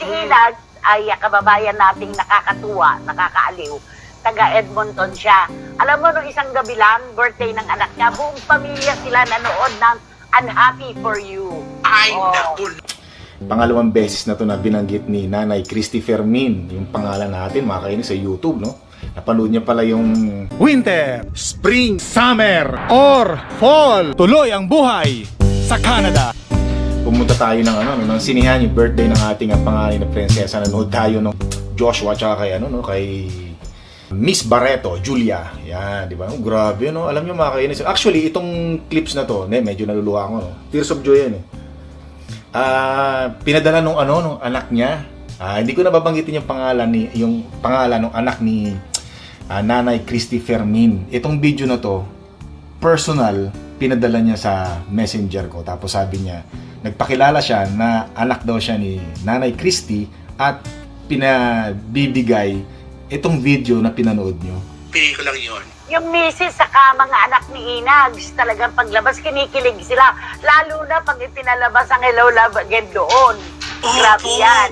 Si Inag ay kababayan nating nakakatuwa, nakakaaliw. Taga Edmonton siya. Alam mo, nung isang gabi lang, birthday ng anak niya, buong pamilya sila nanood ng Unhappy for You. Ay, Oh. naku. Pangalawang beses na to na binanggit ni Nanay Christy Fermin, yung pangalan natin, mga kainis sa YouTube, no? Napanood niya pala yung Winter, Spring Summer, or Fall. Tuloy ang buhay sa Canada. Pumunta tayo ng ano, no, ng sinihan yung birthday ng ating ang pangalan na prinsesa. Nanood tayo ng Joshua tsaka kay ano no, kay Miss Barreto, Julia. Yan, di ba? Oh, grabe no. Alam niyo mga kainis. Actually, itong clips na to, ne, medyo naluluha ako no. Tears of Joy yan eh. Ah, pinadala nung ano nung anak niya. Ah, hindi ko nababanggitin yung pangalan ni yung pangalan ng anak ni ah, Nanay Christy Fermin. Itong video na to, personal, pinadala niya sa messenger ko. Tapos sabi niya, nagpakilala siya na anak daw siya ni Nanay Christy at pinabibigay itong video na pinanood niyo. Pili ko lang yun. Yung misis saka mga anak ni Inags, talagang paglabas kinikilig sila. Lalo na pag ipinalabas ang Hello Love Again doon. Grabe Opo. yan.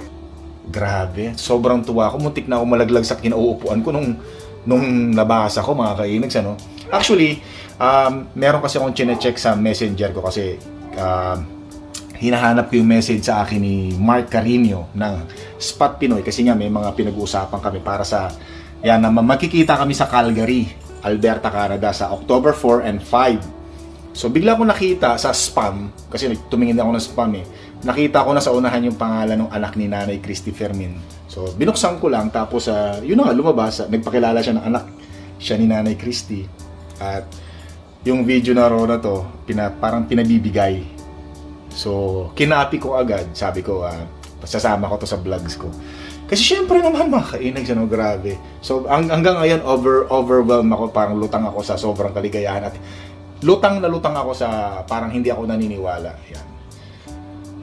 Grabe, sobrang tuwa ako. Muntik na ako malaglag sa kinauupuan ko nung nung nabasa ko mga kainags ano. Actually, um, meron kasi akong chine-check sa messenger ko kasi um, hinahanap ko yung message sa akin ni Mark Carino ng Spot Pinoy kasi nga may mga pinag-uusapan kami para sa yan na makikita kami sa Calgary, Alberta, Canada sa October 4 and 5. So bigla ko nakita sa spam kasi tumingin ako ng spam eh. Nakita ko na sa unahan yung pangalan ng anak ni Nanay Christy Fermin. So binuksan ko lang tapos ah, yun na nga lumabas, nagpakilala siya ng anak siya ni Nanay Christy. At yung video na raw na to, pina, parang pinabibigay. So kinapi ko agad, sabi ko ah, sasama ko to sa vlogs ko. Kasi syempre naman mga kainag ano, grabe. So ang, hanggang ngayon over overwhelmed ako, parang lutang ako sa sobrang kaligayahan at lutang na lutang ako sa parang hindi ako naniniwala. Yan.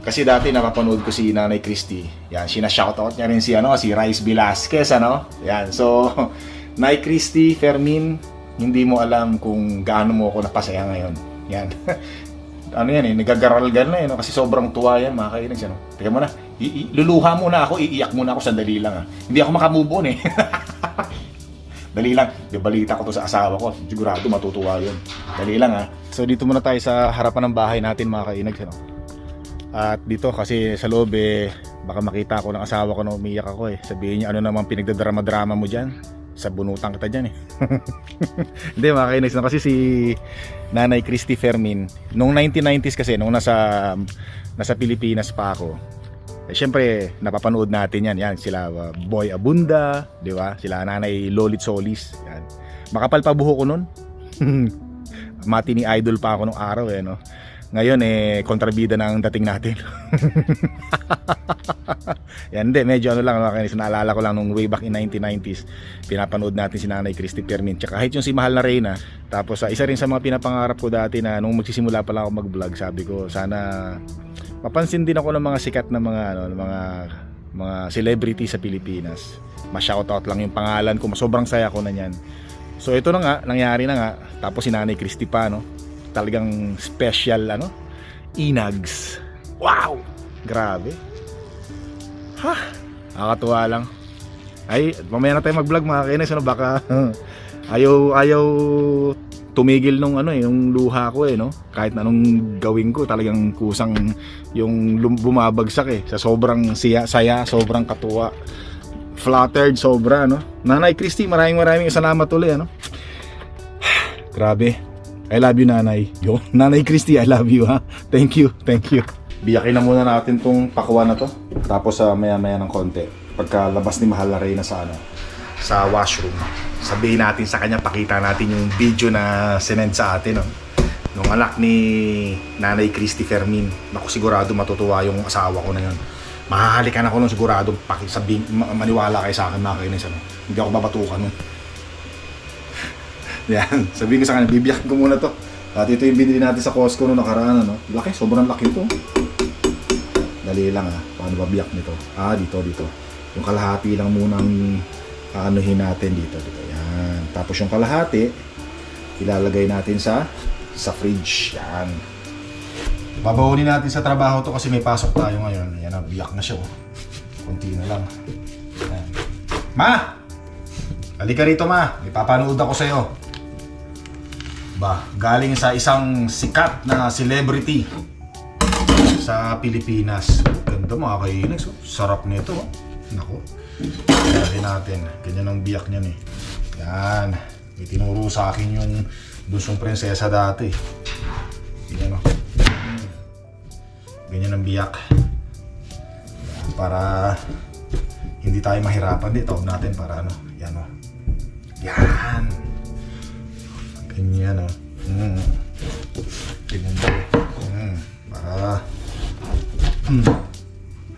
Kasi dati napapanood ko si Nanay Christy. Yan, sina-shoutout niya rin si ano, si Rice Velasquez ano. Yan. So Nay Christy Fermin, hindi mo alam kung gaano mo ako napasaya ngayon. Yan. ano yan eh, nagagaral-gal na eh, no? kasi sobrang tuwa yan, mga kainis, ano? Teka mo na, i- i- luluha muna ako, iiyak muna ako, sandali lang ah. Hindi ako makamove on eh. Dali lang, di balita ko to sa asawa ko, sigurado matutuwa yun. Dali lang ah. So dito muna tayo sa harapan ng bahay natin, mga kainag, ano? At dito kasi sa loob eh, baka makita ko ng asawa ko na umiyak ako eh. Sabihin niya, ano naman pinagdadrama-drama mo dyan? Sa bunutan kita dyan eh. Hindi mga kainis na kasi si Nanay Christy Fermin, noong 1990s kasi, nung nasa, nasa Pilipinas pa ako, eh, syempre, napapanood natin yan. Yan, sila uh, Boy Abunda, di ba? Sila Nanay Lolit Solis. Yan. Makapal pa buho ko nun. Mati ni idol pa ako nung araw eh, no? Ngayon eh, kontrabida na ang dating natin. Yan, hindi. Medyo ano lang, mga naalala ko lang nung way back in 1990s, pinapanood natin si Nanay Christy Permin. Tsaka kahit yung si Mahal na Reyna. Tapos, ah, isa rin sa mga pinapangarap ko dati na nung magsisimula pa lang ako mag-vlog, sabi ko, sana mapansin din ako ng mga sikat na mga ano, mga mga celebrity sa Pilipinas. Ma-shoutout lang yung pangalan ko, sobrang saya ko na niyan. So ito na nga, nangyari na nga. Tapos si Nanay Christy pa, no? Talagang special, ano? Inags. Wow! Grabe. Ha? Nakakatuwa lang. Ay, mamaya na tayo mag-vlog mga kainis, ano? Baka ayaw, ayaw tumigil nung ano eh, yung luha ko eh, no? Kahit anong gawin ko, talagang kusang yung bumabagsak eh. Sa sobrang siya, saya, sobrang katuwa. Flattered, sobra, no? Nanay Christy, maraming maraming salamat ulit, ano? Grabe. I love you, nanay. Yo, nanay Christy, I love you, ha? Thank you, thank you. Biyakin na muna natin tong pakwa na to. Tapos sa maya-maya ng konti. Pagkalabas ni Mahal na Reyna sa ano, sa washroom. Sabihin natin sa kanya, pakita natin yung video na sinend sa atin, no? Nung anak ni Nanay Christy Fermin. Naku, sigurado matutuwa yung asawa ko na yun. Mahahalikan ako nun sigurado. Paki, maniwala kayo sa akin, mga kainis, ano? Hindi ako babatukan nun. Yan, sabihin ko sa kanya, bibiyakin ko muna to. At ito yung binili natin sa Costco noong nakaraan, ano? Laki, sobrang laki to. Dali lang ah, paano ba biyak nito? Ah, dito, dito. Yung kalahati lang munang aanuhin natin dito, dito. Yan. Tapos yung kalahati, ilalagay natin sa sa fridge. Yan. Babawonin natin sa trabaho to kasi may pasok tayo ngayon. Yan, ah, biyak na siya oh. Kunti na lang. Yan. Ma! Halika rito, ma. May papanood ako sa'yo. Ba, galing sa isang sikat na celebrity sa Pilipinas. Ganda mga oh. Sarap nito. Oh. Nako. Kaya natin. Ganyan ang biyak niyan eh. Yan. May tinuro sa akin yung dusong prinsesa dati. Ganyan o. Ganyan ang biyak. Para hindi tayo mahirapan. Di, tawag natin para ano. Yan o. Yan. Ganyan o. Mm. Ganyan daw eh. Mm. Para mm.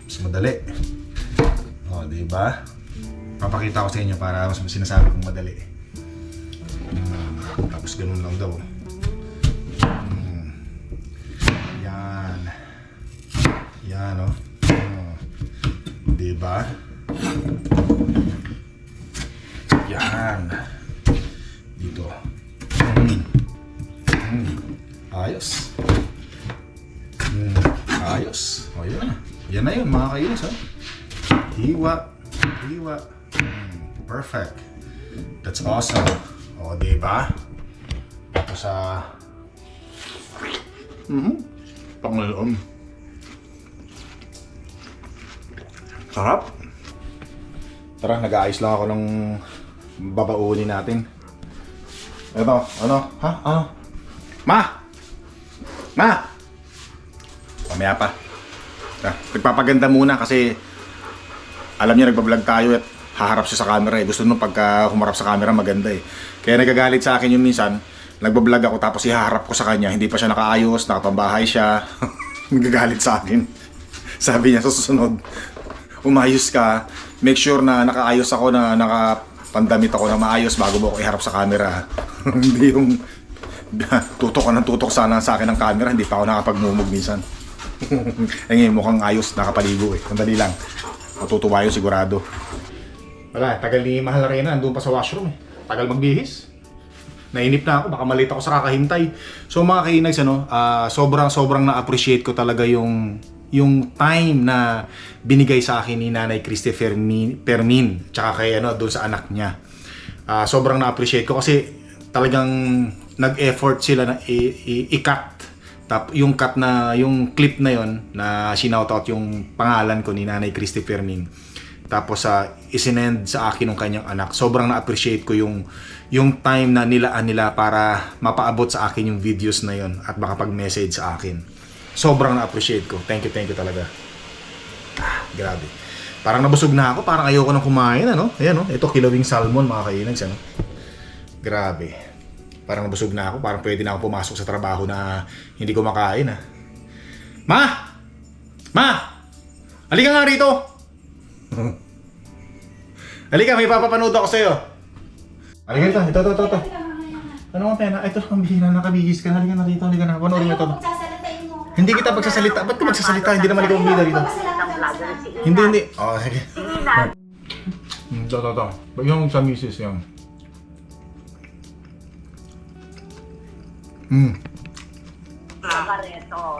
mas madali. O, di ba? Papakita ko sa inyo para mas sinasabi kong madali. Mm. Tapos ganun lang daw. Mm. Yan. Yan, oh. Mm. Di ba? Yan. Ayos. Mm. Ayos. O, yan. Yan na yun, mga kainis, ha? Hiwa. Hiwa. Mm. Perfect. That's awesome. O, di ba? Tapos sa... Mhm. Pangaloon. Sarap. Tara, nag-aayos lang ako ng babaunin natin. Ito, ano? Ha? Ano? Ma! Ma! Mamaya pa. Ah, nagpapaganda muna kasi alam niya nagbablog tayo at haharap siya sa camera eh. Gusto nung pagka humarap sa camera maganda eh. Kaya nagagalit sa akin yung minsan, nagbablog ako tapos ihaharap ko sa kanya, hindi pa siya nakaayos, nakapambahay siya. nagagalit sa akin. Sabi niya sa susunod, umayos ka, make sure na nakaayos ako na nakapandamit ako na maayos bago mo ako iharap sa camera. hindi yung tutok ka ng tutok sana sa akin ng camera, hindi pa ako nakapagmumug minsan. Ay ngayon, mukhang ayos, nakapaligo eh. Sandali lang. Matutuwa yun sigurado. Wala, tagal ni Mahal na Reyna, nandun pa sa washroom eh. Tagal magbihis. Nainip na ako, baka malate ako sa kakahintay. So mga kainags, ano, ah, sobrang sobrang na-appreciate ko talaga yung yung time na binigay sa akin ni Nanay Christy Fermin, Permin tsaka kay ano doon sa anak niya. Ah, sobrang na-appreciate ko kasi talagang nag-effort sila na i-cut Tap, yung cut na, yung clip na yon na sinoutout yung pangalan ko ni Nanay Christy Fermin. Tapos sa isinend sa akin ng kanyang anak. Sobrang na-appreciate ko yung yung time na nilaan nila para mapaabot sa akin yung videos na yon at makapag-message sa akin. Sobrang na-appreciate ko. Thank you, thank you talaga. Ah, grabe. Parang nabusog na ako, parang ayoko nang kumain, ano? Ayan, oh. Ito, kilawing salmon, mga kainags, ano? Grabe. Parang nabusog na ako. Parang pwede na ako pumasok sa trabaho na hindi ko makain, ah. Ma! Ma! Halika nga rito! Halika, may papapanood ako sa'yo. Halika ito, ito, ito, ito. ito. Ano ang pena? Ito, ang bihira, nakabihis ka. Halika na rito, halika na. Panoorin mo ito. Mo. Hindi kita pagsasalita. Ba't ka magsasalita? Hindi naman ikaw si Ina. Hindi, hindi. Oh, sige. Hmm, Ito, ito, ito. Yung sa misis yan. Di ba?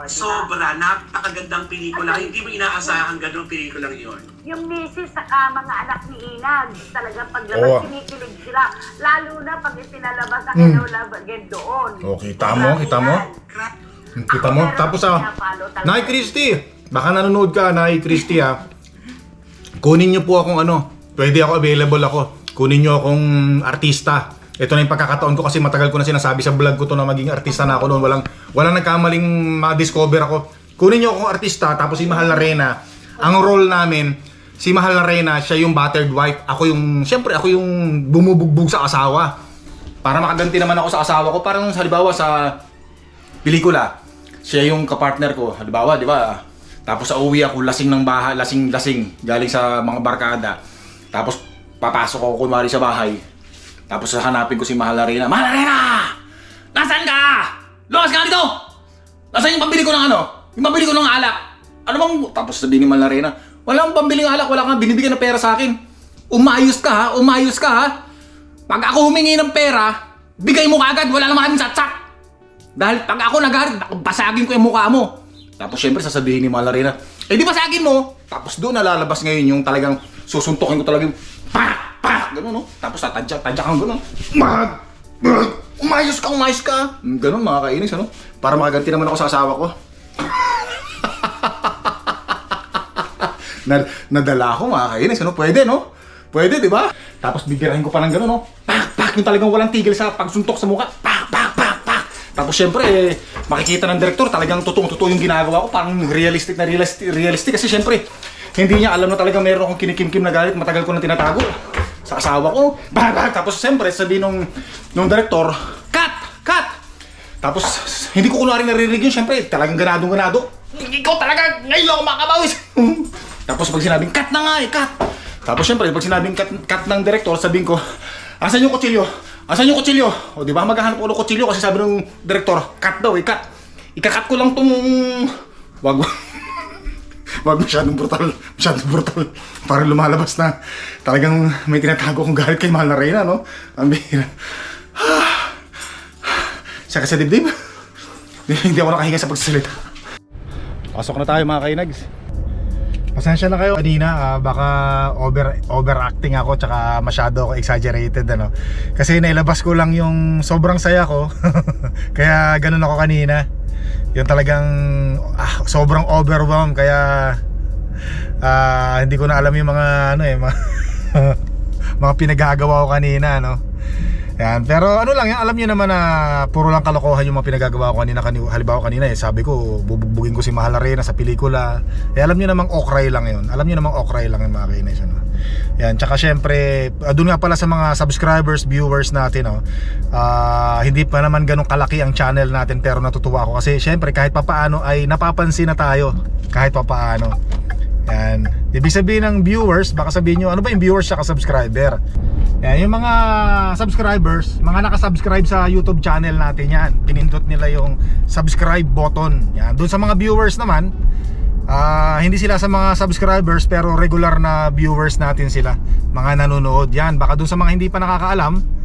Sobra, napakagandang pelikula. Hindi mo inaasahan ganun pelikulang yun. Yung misis saka mga anak ni Inag, talaga Oo. paglabas kinikilig sila. Lalo na pag ipinalabas ang Mm. mm. Love doon. Oh, kita mo, kita mo? Hmm, Kita mo? Tapos ah, Nay Christy! Baka nanonood ka, Nay Christy ha. Kunin niyo po akong ano, pwede ako available ako. Kunin niyo akong artista. Ito na yung pagkakataon ko kasi matagal ko na sinasabi sa vlog ko to na maging artista na ako noon. Walang, walang nagkamaling ma-discover ako. Kunin niyo akong artista, tapos si Mahal na Reyna. Ang role namin, si Mahal na Reyna, siya yung battered wife. Ako yung, siyempre ako yung bumubugbog sa asawa. Para makaganti naman ako sa asawa ko. Parang halimbawa sa pelikula, siya yung kapartner ko. Halimbawa, di ba? Tapos sa uwi ako, lasing ng bahay, lasing lasing galing sa mga barkada. Tapos papasok ako kunwari sa bahay. Tapos hanapin ko si Mahal Arena. Mahal Arena! Nasaan ka? Lumas ka dito! Nasaan yung pambili ko ng ano? Yung pambili ko ng alak? Ano bang... Tapos sabihin ni Mahal Arena, wala akong pambiling alak, wala kang binibigyan ng pera sa akin. Umayos ka ha, umayos ka ha. Pag ako humingi ng pera, bigay mo kaagad, wala naman kaming satsak. Dahil pag ako nagalit, basagin ko yung mukha mo. Tapos syempre sasabihin ni Malarina, Eh di ba sa akin mo? Tapos doon nalalabas ngayon yung talagang susuntukin ko talagang pa pa ganun no. Tapos tatadyak tadyak kang ganun. Mag mag umayos ka umayos ka. Mm, Ganun mga kainis ano. Para makaganti naman ako sa asawa ko. na, nadala ako mga kainis ano. Pwede no? Pwede di ba? Tapos bibirahin ko pa ng ganun no. Pak pak yung talagang walang tigil sa pagsuntok sa mukha. Pak pak pak pak. Tapos syempre, eh, makikita ng direktor talagang totoong-totoo yung ginagawa ko. Parang realistic na realistic, realistic. Kasi syempre, hindi niya alam na talagang meron akong kinikimkim na galit. Matagal ko nang tinatago sa asawa ko. Bah, bah. Tapos syempre, sabi nung, nung direktor, Cut! Cut! Tapos, hindi ko kunwari naririnig yun. Syempre, talagang ganadong-ganado. Ikaw talaga, ngayon ako makabawis. Tapos pag sinabing, cut na nga eh, cut! Tapos syempre, pag sinabing cut, cut ng direktor, sabihin ko, asan yung kutsilyo? Asan yung kutsilyo? O di ba maghahanap ko ng kutsilyo kasi sabi ng direktor, cut daw eh, cut. Ikakat ko lang tong... Wag Wag masyadong brutal. Masyadong brutal. Parang lumalabas na talagang may tinatago kong galit kay Mahal na Reyna, no? Ang bihira. Siya kasi dibdib. Hindi ako nakahinga sa pagsasalita. Pasok na tayo mga kainags. Pasensya na kayo kanina, ah, baka over overacting ako tsaka masyado ako exaggerated ano. Kasi nailabas ko lang yung sobrang saya ko. kaya ganun ako kanina. Yung talagang ah, sobrang overwhelmed kaya ah, hindi ko na alam yung mga ano eh mga, mga pinagagawa ko kanina no. Yan. Pero ano lang yan, alam niyo naman na puro lang kalokohan yung mga pinagagawa ko kanina. Kani, halimbawa kanina eh, sabi ko, bubugbugin ko si Mahal Arena sa pelikula. Eh alam niyo namang okray lang yun. Alam niyo namang okray lang yung mga kainis. Ano? Yan. Tsaka syempre, uh, doon nga pala sa mga subscribers, viewers natin, no? Ah, hindi pa naman ganun kalaki ang channel natin pero natutuwa ako kasi syempre kahit papaano ay napapansin na tayo. Kahit papaano. Yan. Ibig sabihin ng viewers, baka sabihin nyo, ano ba yung viewers sa subscriber? Yan, yung mga subscribers, mga nakasubscribe sa YouTube channel natin yan. Pinindot nila yung subscribe button. Yan. Doon sa mga viewers naman, ah, hindi sila sa mga subscribers pero regular na viewers natin sila. Mga nanonood. Yan, baka doon sa mga hindi pa nakakaalam,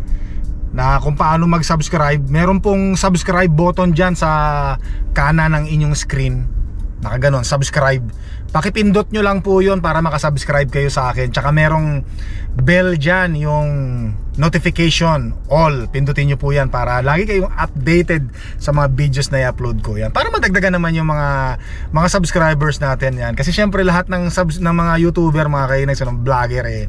na kung paano mag-subscribe, meron pong subscribe button dyan sa kanan ng inyong screen. Nakaganon, subscribe. Pakipindot nyo lang po yon para makasubscribe kayo sa akin. Tsaka merong bell dyan, yung notification, all. Pindutin nyo po yan para lagi kayong updated sa mga videos na i-upload ko. Yan. Para madagdagan naman yung mga mga subscribers natin yan. Kasi syempre lahat ng, subs, ng mga YouTuber, mga kainags, ng vlogger eh,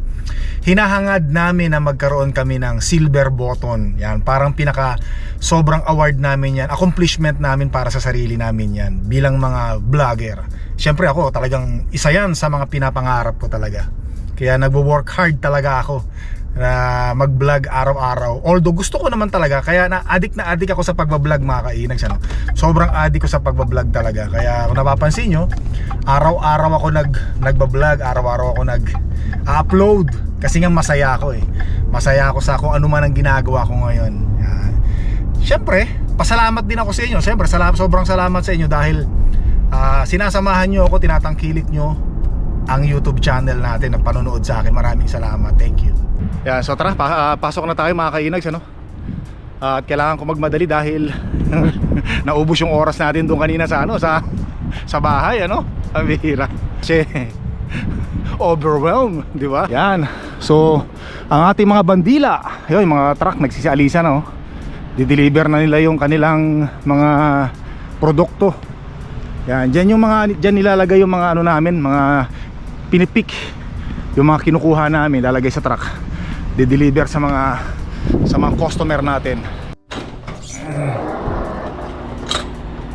hinahangad namin na magkaroon kami ng silver button. Yan, parang pinaka sobrang award namin yan, accomplishment namin para sa sarili namin yan bilang mga vlogger. Siyempre ako talagang isa yan sa mga pinapangarap ko talaga. Kaya nagwo-work hard talaga ako na mag-vlog araw-araw. Although gusto ko naman talaga, kaya na addict na addict ako sa pagba-vlog mga kainags ano. Sobrang addict ko sa pagba-vlog talaga. Kaya kung napapansin nyo, araw-araw ako nag nagba-vlog, araw-araw ako nag-upload kasi nga masaya ako eh. Masaya ako sa kung ano man ang ginagawa ko ngayon. Siyempre, pasalamat din ako sa inyo. Siyempre, salamat, sobrang salamat sa inyo dahil ah, sinasamahan nyo ako, tinatangkilik nyo ang YouTube channel natin na panonood sa akin. Maraming salamat. Thank you. Yan, so tara, pa- ah, pasok na tayo mga kainags, ano? Ah, at kailangan ko magmadali dahil naubos yung oras natin doon kanina sa ano, sa sa bahay, ano? Ang bihira. Kasi overwhelmed, di ba? Yan. So, ang ating mga bandila, yun, mga truck nagsisialisa na, oh. Di-deliver na nila yung kanilang mga produkto. Yan, diyan yung mga diyan nilalagay yung mga ano namin, mga pinipik yung mga kinukuha namin lalagay sa truck. Di-deliver sa mga sa mga customer natin.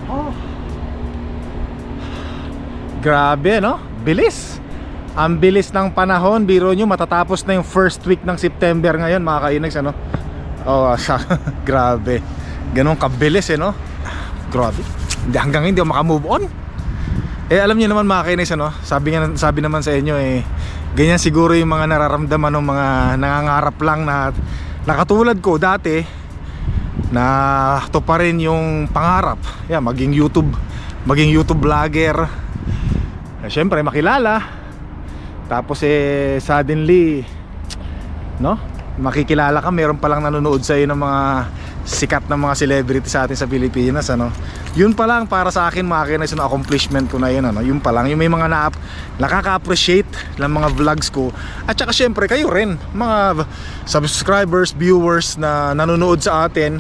Oh. Grabe no? Bilis. Ang bilis ng panahon, biro nyo matatapos na yung first week ng September ngayon mga kainags ano. Oh, sa grabe. Ganon kabilis eh no. Grabe. Hanggang hindi ako makamove on. Eh alam niyo naman mga kainags ano, sabi nga sabi naman sa inyo eh ganyan siguro yung mga nararamdaman ng mga nangangarap lang na nakatulad ko dati na to pa rin yung pangarap. Yeah, maging YouTube, maging YouTube vlogger. Eh, Siyempre makilala. Tapos eh suddenly no? Makikilala ka, meron palang nanonood sa ng mga sikat na mga celebrity sa atin sa Pilipinas ano. Yun pa lang para sa akin kinags yung accomplishment ko na yun ano. Yun pa lang yung may mga na nakaka-appreciate ng mga vlogs ko. At saka syempre kayo rin mga subscribers, viewers na nanonood sa atin.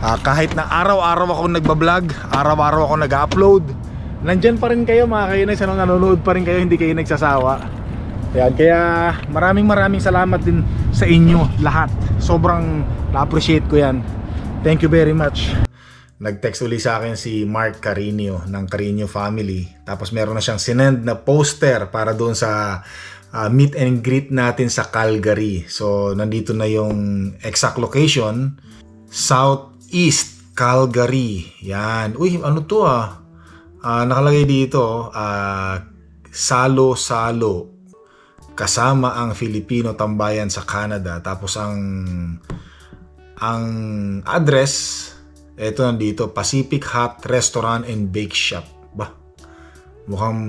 Ah, kahit na araw-araw ako nagbablog, araw-araw ako nag-upload, nandyan pa rin kayo mga kinags ano, nanonood pa rin kayo, hindi kayo nagsasawa. Ayan, kaya maraming maraming salamat din sa inyo lahat. Sobrang na-appreciate ko yan. Thank you very much. Nag-text uli sa akin si Mark Carino ng Carino family. Tapos meron na siyang sinend na poster para doon sa ah, meet and greet natin sa Calgary. So nandito na yung exact location. Southeast Calgary. Yan. Uy, ano to ah? Ah, nakalagay dito, ah, Salo Salo kasama ang Filipino tambayan sa Canada tapos ang ang address eto nandito Pacific Hut Restaurant and Bake Shop. Ba? Mukhang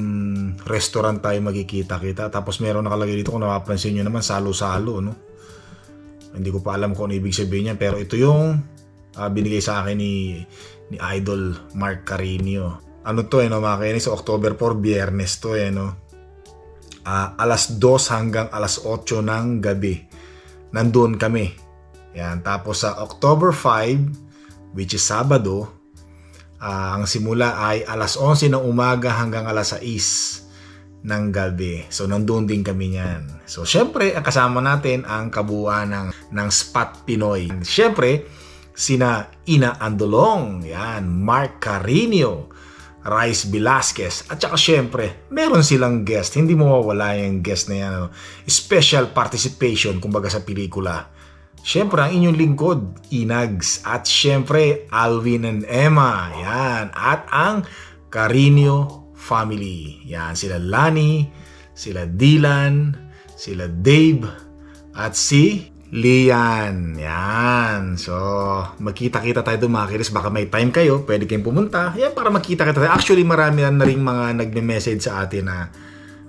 restaurant tayo magkikita kita tapos meron nakalagay dito kung napapansin nyo naman salo-salo no? Hindi ko pa alam kung ano ibig sabihin niya pero ito yung ah, binigay sa akin ni ni Idol Mark Carino. Ano to eh no mga kainis? October 4 biyernes to eh no? Ah, alas 2 hanggang alas 8 ng gabi. Nandun kami. Yan. Tapos sa October 5, which is Sabado, ah, ang simula ay alas 11 ng umaga hanggang alas 6 ng gabi. So, nandun din kami niyan. So, syempre, ang kasama natin ang kabuuan ng, ng Spot Pinoy. Syempre, sina Ina Andolong, yan, Mark Carino, Rice Velasquez. At saka syempre, meron silang guest. Hindi mawawala yung guest na yan. Ano? Special participation, kumbaga sa pelikula. Syempre, ang inyong lingkod, Inags. At syempre, Alvin and Emma. Yan. At ang Carino family. Yan, sila Lani, sila Dylan, sila Dave, at si Lian. Yan. So, magkita-kita tayo doon mga kiris. Baka may time kayo, pwede kayong pumunta. Yan, para magkita-kita tayo. Actually, marami na rin mga nagme-message sa atin na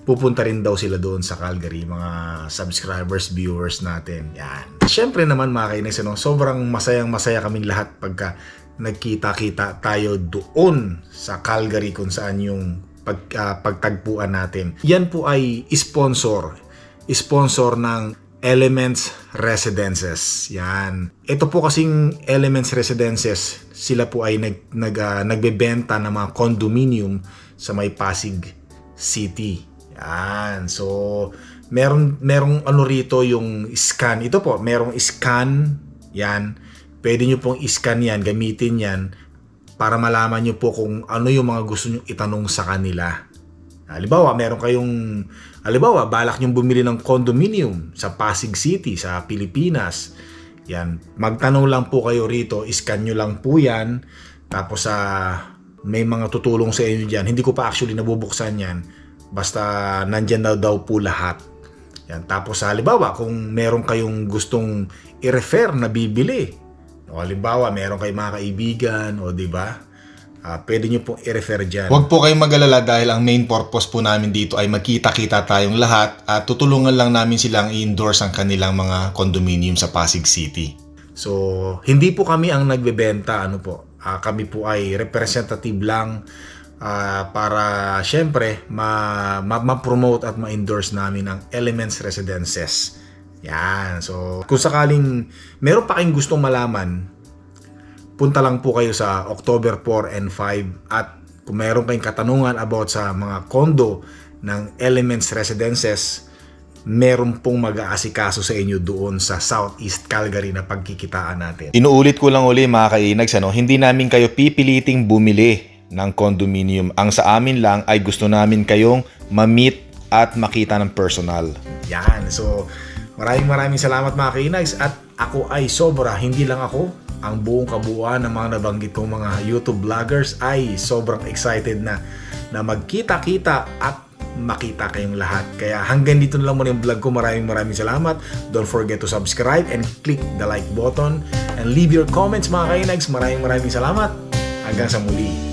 pupunta rin daw sila doon sa Calgary, mga subscribers, viewers natin. Yan. Siyempre naman mga kainis, ano, sobrang masayang masaya kaming lahat pagka nagkita-kita tayo doon sa Calgary kung saan yung pag, ah, pagtagpuan natin. Yan po ay sponsor. Sponsor ng Elements Residences. Yan. Ito po kasing Elements Residences, sila po ay nag, nag, ah, nagbebenta ng mga condominium sa may Pasig City. Yan. So, meron merong ano rito yung scan. Ito po, merong scan. Yan. Pwede nyo pong scan yan, gamitin yan para malaman nyo po kung ano yung mga gusto nyo itanong sa kanila. Halimbawa, meron kayong, halimbawa, balak nyo bumili ng condominium sa Pasig City, sa Pilipinas. Yan, magtanong lang po kayo rito, iscan nyo lang po yan. Tapos sa may mga tutulong sa inyo dyan. Hindi ko pa actually nabubuksan yan. Basta nandyan na daw po lahat. Yan. Tapos halimbawa, kung meron kayong gustong i-refer na bibili. O halimbawa, meron kayong mga kaibigan, o di ba? Ah, pwede nyo pong i-refer dyan. Huwag po kayong mag-alala dahil ang main purpose po namin dito ay magkita-kita tayong lahat at tutulungan lang namin silang i-endorse ang kanilang mga condominium sa Pasig City. So, hindi po kami ang nagbebenta, ano po. Ah, kami po ay representative lang ah, para syempre ma, ma, ma-promote at ma-endorse namin ang Elements Residences. Yan. So, kung sakaling meron pa kayong gustong malaman, punta lang po kayo sa October 4 and 5 at kung meron kayong katanungan about sa mga condo ng Elements Residences, meron pong mag-aasikaso sa inyo doon sa Southeast Calgary na pagkikitaan natin. Inuulit ko lang uli mga kainags, ano, hindi namin kayo pipiliting bumili ng condominium. Ang sa amin lang ay gusto namin kayong ma-meet at makita ng personal. Yan. So, maraming maraming salamat mga kainags at ako ay sobra, hindi lang ako, ang buong kabuuan ng mga nabanggit kong mga YouTube vloggers ay sobrang excited na na magkita-kita at makita kayong lahat. Kaya hanggang dito na lang muna yung vlog ko. Maraming maraming salamat. Don't forget to subscribe and click the like button and leave your comments mga kainags. Maraming maraming salamat. Hanggang sa muli.